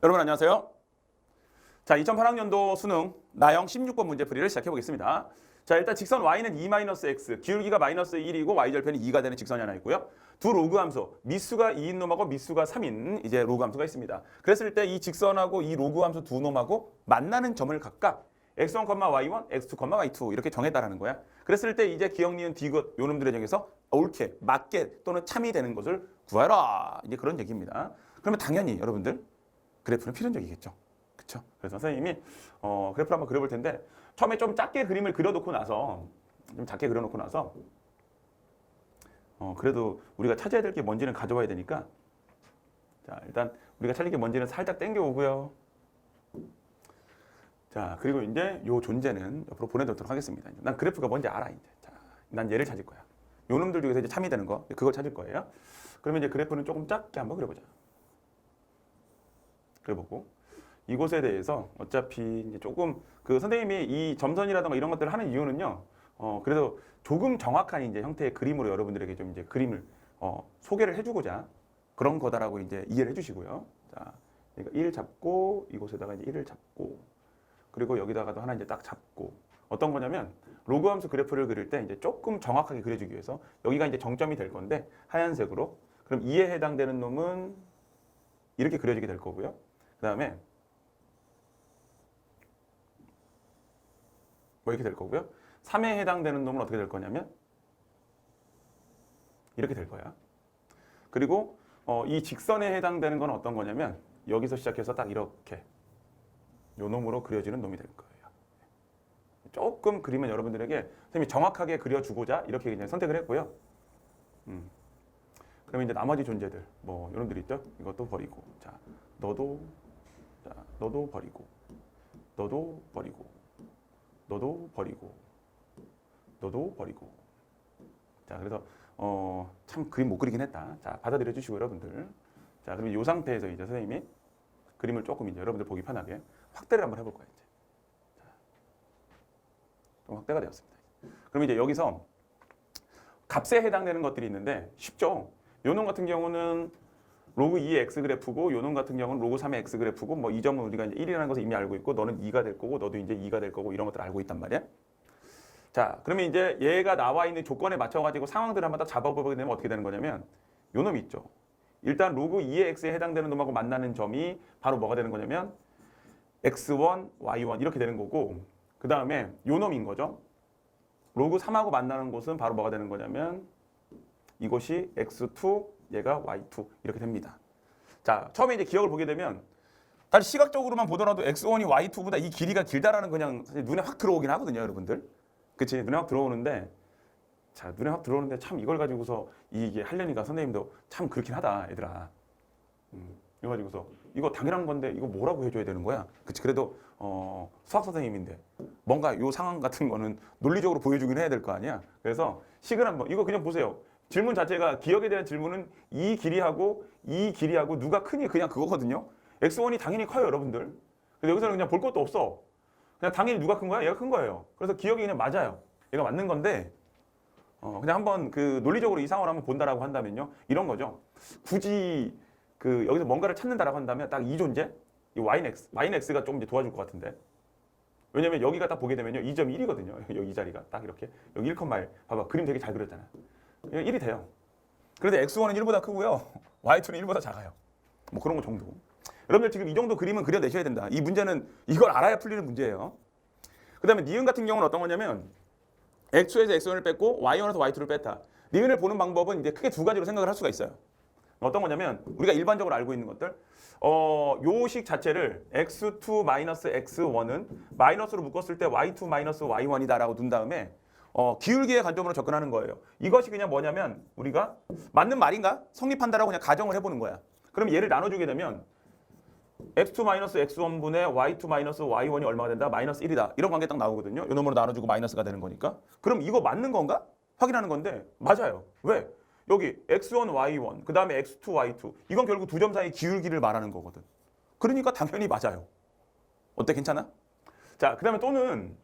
여러분 안녕하세요. 자, 2008학년도 수능 나형 16번 문제 풀이를 시작해 보겠습니다. 자, 일단 직선 y는 2-x, 기울기가 마이너스 1이고 y절편이 2가 되는 직선이 하나 있고요. 두 로그 함수, 미수가 2인 놈하고 미수가 3인 이제 로그 함수가 있습니다. 그랬을 때 이 직선하고 이 로그 함수 두 놈하고 만나는 점을 각각 x1, y1, x2, y2 이렇게 정했다라는 거야. 그랬을 때 이제 기억, 니은, 디귿 요 놈들의 정에서 옳게, 맞게 또는 참이 되는 것을 구하라. 이제 그런 얘기입니다. 그러면 당연히 여러분들 그래프는 필연적이겠죠. 그렇죠? 그래서 선생님이 어, 그래프를 한번 그려볼 텐데 처음에 좀 작게 그림을 그려놓고 나서 좀 작게 그려놓고 나서 어, 그래도 우리가 찾아야 될 게 뭔지는 가져와야 되니까 자 일단 우리가 찾을 게 뭔지는 살짝 당겨 오고요. 자 그리고 이제 요 존재는 옆으로 보내도록 하겠습니다. 난 그래프가 뭔지 알아 이제. 자, 난 얘를 찾을 거야. 요 놈들 중에서 이제 참이 되는 거 그걸 찾을 거예요. 그러면 이제 그래프는 조금 작게 한번 그려보자. 그려보고 이곳에 대해서 어차피 조금 그 선생님이 이 점선이라든가 이런 것들을 하는 이유는요. 어 그래서 조금 정확한 이제 형태의 그림으로 여러분들에게 좀 이제 그림을 어 소개를 해주고자 그런 거다라고 이제 이해를 해주시고요. 자, 그러니까 1 잡고 이곳에다가 이제 1을 잡고 그리고 여기다가도 하나 이제 딱 잡고 어떤 거냐면 로그 함수 그래프를 그릴 때 이제 조금 정확하게 그려주기 위해서 여기가 이제 정점이 될 건데 하얀색으로 그럼 2에 해당되는 놈은 이렇게 그려지게 될 거고요. 그 다음에 뭐 이렇게 될 거고요. 3에 해당되는 놈은 어떻게 될 거냐면 이렇게 될 거야. 그리고 어, 이 직선에 해당되는 건 어떤 거냐면 여기서 시작해서 딱 이렇게 요 놈으로 그려지는 놈이 될 거예요. 조금 그림은 여러분들에게 선생님이 정확하게 그려주고자 이렇게 그냥 선택을 했고요. 음. 그러면 이제 나머지 존재들 뭐 이런 들 있죠? 이것도 버리고 자 너도 자 너도 버리고 너도 버리고 너도 버리고 너도 버리고. 자 그래서 어 참 그림 못 그리긴 했다. 자 받아들여 주시고 여러분들. 자 그러면 이 상태에서 이제 선생님이 그림을 조금 이제 여러분들 보기 편하게 확대를 한번 해볼 거예요 이제. 자, 좀 확대가 되었습니다. 그럼 이제 여기서 값에 해당되는 것들이 있는데 쉽죠? 요놈 같은 경우는 로그 2의 x 그래프고 요놈 같은 경우는 로그 3의 x 그래프고 뭐 이 점은 우리가 이제 1이라는 것을 이미 알고 있고 너는 2가 될 거고 너도 이제 2가 될 거고 이런 것들 알고 있단 말이야. 자, 그러면 이제 얘가 나와 있는 조건에 맞춰 가지고 상황들을 한번 딱 잡아보게 되면 어떻게 되는 거냐면 요 놈이 있죠. 일단 로그 2의 x에 해당되는 놈하고 만나는 점이 바로 뭐가 되는 거냐면 x1, y1 이렇게 되는 거고 그 다음에 요 놈인 거죠. 로그 3하고 만나는 곳은 바로 뭐가 되는 거냐면 이것이 x2, 얘가 y2 이렇게 됩니다. 자, 처음에 이제 기억을 보게 되면 다시 시각적으로만 보더라도 x1이 y2보다 이 길이가 길다라는 그냥 눈에 확 들어오긴 하거든요, 여러분들. 그치? 눈에 확 들어오는데 자, 눈에 확 들어오는데 참 이걸 가지고서 이게 하려니까 선생님도 참 그렇긴 하다, 얘들아. 음, 이거 가지고서 이거 당연한 건데 이거 뭐라고 해줘야 되는 거야? 그치? 그래도 어, 수학 선생님인데 뭔가 요 상황 같은 거는 논리적으로 보여주긴 해야 될 거 아니야? 그래서 식을 한번 이거 그냥 보세요. 질문 자체가 기억에 대한 질문은 이 길이하고 이 길이하고 누가 크니 그냥 그거거든요. x1이 당연히 커요, 여러분들. 근데 여기서는 그냥 볼 것도 없어. 그냥 당연히 누가 큰 거야? 얘가 큰 거예요. 그래서 기억이 그냥 맞아요. 얘가 맞는 건데 어, 그냥 한번 그 논리적으로 이 상황을 한번 본다라고 한다면요. 이런 거죠. 굳이 그 여기서 뭔가를 찾는다라고 한다면 딱 이 존재, 이 yx, yx가 좀 이제 도와줄 것 같은데. 왜냐면 여기가 딱 보게 되면요. 2점 1이거든요. 여기 이 자리가 딱 이렇게. 여기 1컴마일. 봐봐. 그림 되게 잘 그렸잖아. 1이 돼요. 그런데 x1은 1보다 크고요. y2는 1보다 작아요. 뭐 그런 거 정도. 여러분들 지금 이 정도 그림은 그려내셔야 된다. 이 문제는 이걸 알아야 풀리는 문제예요. 그 다음에 니은 같은 경우는 어떤 거냐면 x2에서 x1을 뺐고 y1에서 y2를 뺐다. 니은을 보는 방법은 이제 크게 두 가지로 생각을 할 수가 있어요. 어떤 거냐면 우리가 일반적으로 알고 있는 것들 어, 요식 자체를 x2 마이너스 x1은 마이너스로 묶었을 때 y2 마이너스 y1이다라고 둔 다음에 어, 기울기의 관점으로 접근하는 거예요. 이것이 그냥 뭐냐면 우리가 맞는 말인가 성립한다라고 그냥 가정을 해보는 거야. 그럼 얘를 나눠주게 되면 x2 마이너스 x1 분의 y2 마이너스 y1이 얼마가 된다? 마이너스 1이다. 이런 관계 딱 나오거든요. 요 놈으로 나눠주고 마이너스가 되는 거니까. 그럼 이거 맞는 건가? 확인하는 건데 맞아요. 왜? 여기 x1, y1, 그 다음에 x2, y2. 이건 결국 두 점 사이 기울기를 말하는 거거든. 그러니까 당연히 맞아요. 어때? 괜찮아? 자, 그 다음에 또는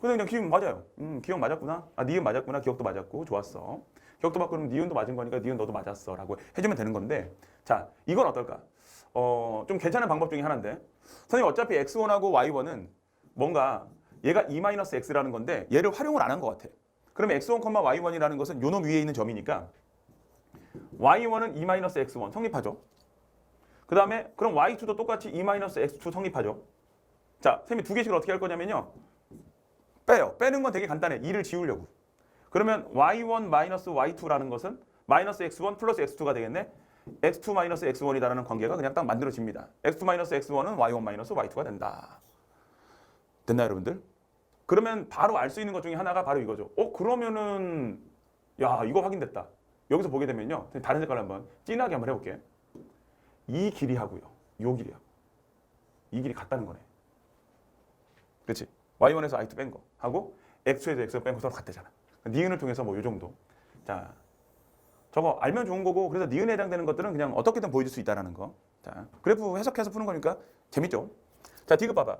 그냥 그냥 기억 맞아요. 음, 기억 맞았구나. 아, 니은 맞았구나. 기억도 맞았고 좋았어. 기억도 맞고 그럼 니은도 맞은 거니까 니은 너도 맞았어라고 해주면 되는 건데 자, 이건 어떨까? 어, 좀 괜찮은 방법 중에 하나인데 선생님 어차피 x1하고 y1은 뭔가 얘가 e-x라는 건데 얘를 활용을 안 한 것 같아. 그러면 x1, y1이라는 것은 요놈 위에 있는 점이니까 y1은 e-x1 성립하죠. 그 다음에 그럼 y2도 똑같이 e-x2 성립하죠. 자, 선생님이 두 개씩을 어떻게 할 거냐면요. 빼요. 빼는 건 되게 간단해. 2를 지우려고. 그러면 y1 마이너스 y2라는 것은 마이너스 x1 플러스 x2가 되겠네. x2 마이너스 x1이다라는 관계가 그냥 딱 만들어집니다. x2 마이너스 x1은 y1 마이너스 y2가 된다. 됐나 여러분들? 그러면 바로 알 수 있는 것 중에 하나가 바로 이거죠. 어 그러면은 야 이거 확인됐다. 여기서 보게 되면요. 다른 색깔 한번 진하게 한번 해볼게. 이 길이하고요. 요 길이하고 이 길이 같다는 거네. 그렇지? Y1에서 i2 뺀 거 하고 x2에서 x 뺀거 서로 같대잖아. 니은을 통해서 뭐요 정도. 자, 저거 알면 좋은 거고 그래서 니은에 해당되는 것들은 그냥 어떻게든 보여줄 수 있다라는 거. 자, 그래프 해석해서 푸는 거니까 재밌죠? 자, 디귿 봐봐.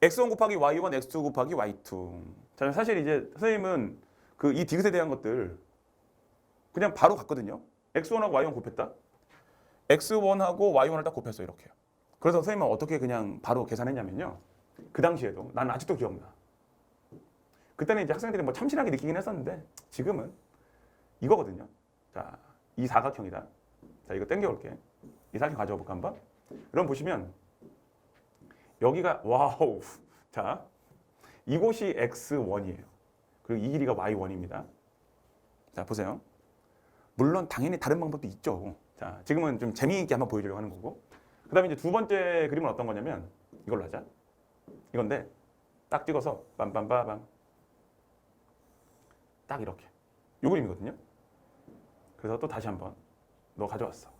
x1 곱하기 y1, x2 곱하기 y2. 자, 사실 이제 선생님은 그 이 디귿에 대한 것들 그냥 바로 갔거든요. x1하고 y1 곱했다. x1하고 y1을 딱 곱했어 이렇게. 그래서 선생님은 어떻게 그냥 바로 계산했냐면요. 그 당시에도 난 아직도 기억나. 그때는 이제 학생들이 뭐 참신하게 느끼긴 했었는데 지금은 이거거든요. 자, 이 사각형이다. 자, 이거 땡겨올게. 이 사각형 가져와 볼까 한번? 여러분 보시면 여기가 와우. 자, 이곳이 x1이에요. 그리고 이 길이가 y1입니다. 자, 보세요. 물론 당연히 다른 방법도 있죠. 자, 지금은 좀 재미있게 한번 보여주려고 하는 거고. 그 다음에 이제 두 번째 그림은 어떤 거냐면 이걸로 하자. 이건데 딱 찍어서 빰빰빠밤 딱 이렇게 이 그림이거든요. 그래서 또 다시 한번 너 가져왔어.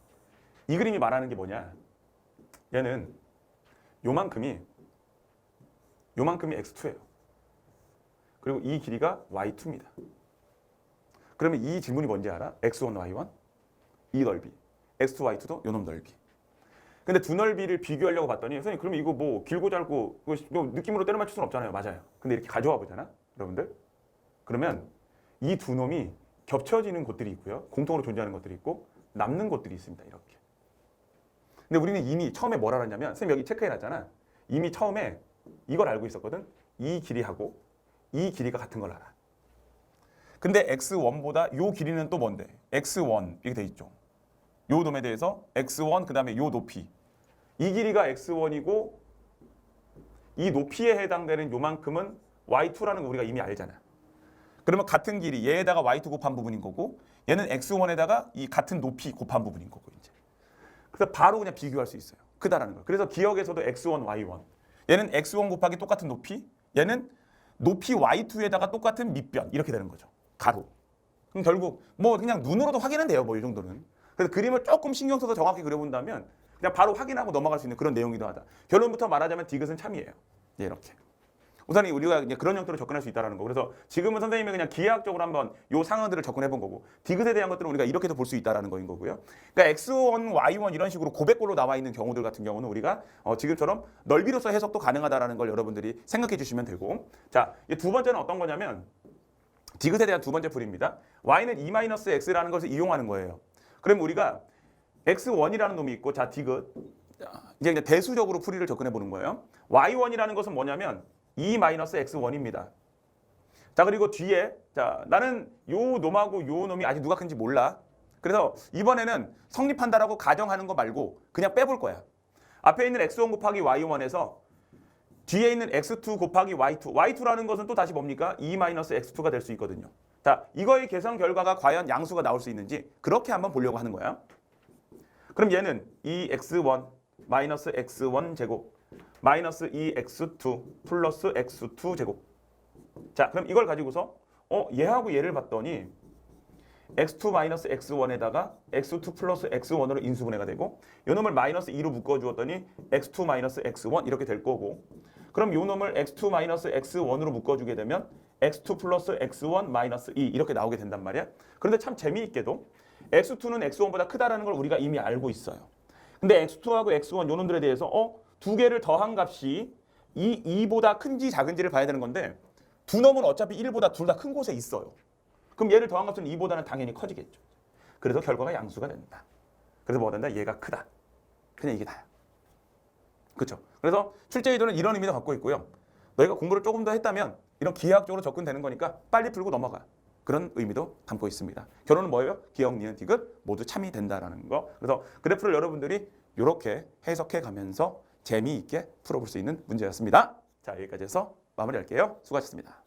이 그림이 말하는 게 뭐냐? 얘는 요만큼이 요만큼이 x2예요. 그리고 이 길이가 y2입니다. 그러면 이 질문이 뭔지 알아? x1, y1 이 넓이, x2, y2도 요놈 넓이. 근데 두 넓이를 비교하려고 봤더니 선생님 그러면 이거 뭐 길고 짧고 이거 이거 느낌으로 때려 맞출 수는 없잖아요. 맞아요. 근데 이렇게 가져와 보잖아. 여러분들. 그러면 이 두 놈이 겹쳐지는 곳들이 있고요. 공통으로 존재하는 것들이 있고 남는 곳들이 있습니다. 이렇게. 근데 우리는 이미 처음에 뭘 알았냐면 선생님 여기 체크해 놨잖아. 이미 처음에 이걸 알고 있었거든. 이 길이하고 이 길이가 같은 걸 알아. 근데 x1보다 요 길이는 또 뭔데? x1 이렇게 돼 있죠. 요 놈에 대해서 x1 그다음에 요 높이 이 길이가 x1이고 이 높이에 해당되는 요만큼은 y2라는 거 우리가 이미 알잖아. 그러면 같은 길이 얘에다가 y2 곱한 부분인 거고 얘는 x1에다가 이 같은 높이 곱한 부분인 거고 이제. 그래서 바로 그냥 비교할 수 있어요. 크다라는 거. 그래서 기억에서도 x1, y1. 얘는 x1 곱하기 똑같은 높이, 얘는 높이 y2에다가 똑같은 밑변 이렇게 되는 거죠. 가로. 그럼 결국 뭐 그냥 눈으로도 확인은 돼요. 뭐 이 정도는. 그래서 그림을 조금 신경 써서 정확히 그려본다면 그냥 바로 확인하고 넘어갈 수 있는 그런 내용이기도 하다. 결론부터 말하자면 디귿은 참이에요. 예, 이렇게. 우선 우리가 이제 그런 형태로 접근할 수 있다는 거. 그래서 지금은 선생님이 그냥 기하학적으로 한번 요 상황들을 접근해 본 거고 디귿에 대한 것들은 우리가 이렇게도 볼 수 있다라는 거인 거고요. 그러니까 x1, y1 이런 식으로 고백골로 나와 있는 경우들 같은 경우는 우리가 어, 지금처럼 넓이로서 해석도 가능하다라는 걸 여러분들이 생각해 주시면 되고 자, 이두 번째는 어떤 거냐면 디귿에 대한 두 번째 풀이입니다. y는 e-x라는 것을 이용하는 거예요. 그럼 우리가 x1이라는 놈이 있고 자 디귿 자, 이제 그냥 대수적으로 풀이를 접근해 보는 거예요. y1이라는 것은 뭐냐면 e-x1입니다. 자 그리고 뒤에 자 나는 요 놈하고 요 놈이 아직 누가 큰지 몰라. 그래서 이번에는 성립한다라고 가정하는 거 말고 그냥 빼볼 거야. 앞에 있는 x1 곱하기 y1에서 뒤에 있는 x2 곱하기 y2. y2라는 것은 또 다시 뭡니까? e-x2가 될 수 있거든요. 자, 이거의 계산 결과가 과연 양수가 나올 수 있는지 그렇게 한번 보려고 하는 거야. 그럼 얘는 2x1 마이너스 x1 제곱 마이너스 2x2 플러스 x2 제곱. 자, 그럼 이걸 가지고서 어 얘하고 얘를 봤더니 x2 마이너스 x1에다가 x2 플러스 x1으로 인수분해가 되고 요 놈을 마이너스 2로 묶어주었더니 x2 마이너스 x1 이렇게 될 거고 그럼 요 놈을 x2 마이너스 x1으로 묶어주게 되면 x2 플러스 x1 마이너스 2 이렇게 나오게 된단 말이야. 그런데 참 재미있게도 x2는 x1보다 크다라는 걸 우리가 이미 알고 있어요. 근데 x2하고 x1 요 놈들에 대해서 어? 두 개를 더한 값이 이 2보다 큰지 작은지를 봐야 되는 건데 두 놈은 어차피 1보다 둘 다 큰 곳에 있어요. 그럼 얘를 더한 값은 2보다는 당연히 커지겠죠. 그래서 결과가 양수가 된다. 그래서 뭐가 된다? 얘가 크다. 그냥 이게 다야. 그렇죠. 그래서 출제 의도는 이런 의미도 갖고 있고요. 너희가 공부를 조금 더 했다면 이런 기하학적으로 접근되는 거니까 빨리 풀고 넘어가. 그런 의미도 담고 있습니다. 결론은 뭐예요? 기억, 니은, 디귿 모두 참이 된다라는 거. 그래서 그래프를 여러분들이 이렇게 해석해 가면서 재미있게 풀어볼 수 있는 문제였습니다. 자 여기까지 해서 마무리할게요. 수고하셨습니다.